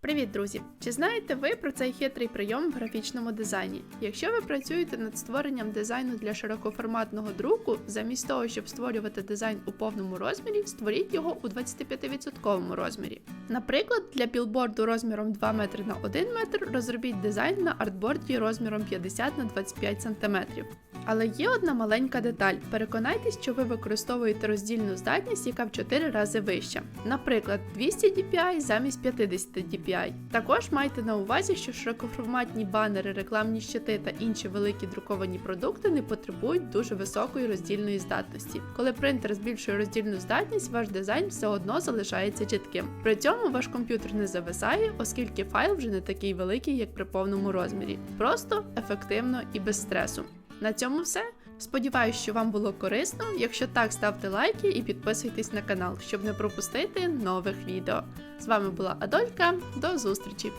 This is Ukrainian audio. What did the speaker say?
Привіт, друзі! Чи знаєте ви про цей хитрий прийом в графічному дизайні? Якщо ви працюєте над створенням дизайну для широкоформатного друку, замість того, щоб створювати дизайн у повному розмірі, створіть його у 25% розмірі. Наприклад, для білборду розміром 2 метри на 1 метр розробіть дизайн на артборді розміром 50 на 25 см. Але є одна маленька деталь. Переконайтесь, що ви використовуєте роздільну здатність, яка в 4 рази вища. Наприклад, 200 dpi замість 50 dpi. Також майте на увазі, що широкоформатні банери, рекламні щити та інші великі друковані продукти не потребують дуже високої роздільної здатності. Коли принтер збільшує роздільну здатність, ваш дизайн все одно залишається чітким. При цьому ваш комп'ютер не зависає, оскільки файл вже не такий великий, як при повному розмірі. Просто, ефективно і без стресу. На цьому все. Сподіваюсь, що вам було корисно. Якщо так, ставте лайки і підписуйтесь на канал, щоб не пропустити нових відео. З вами була Адолька. До зустрічі!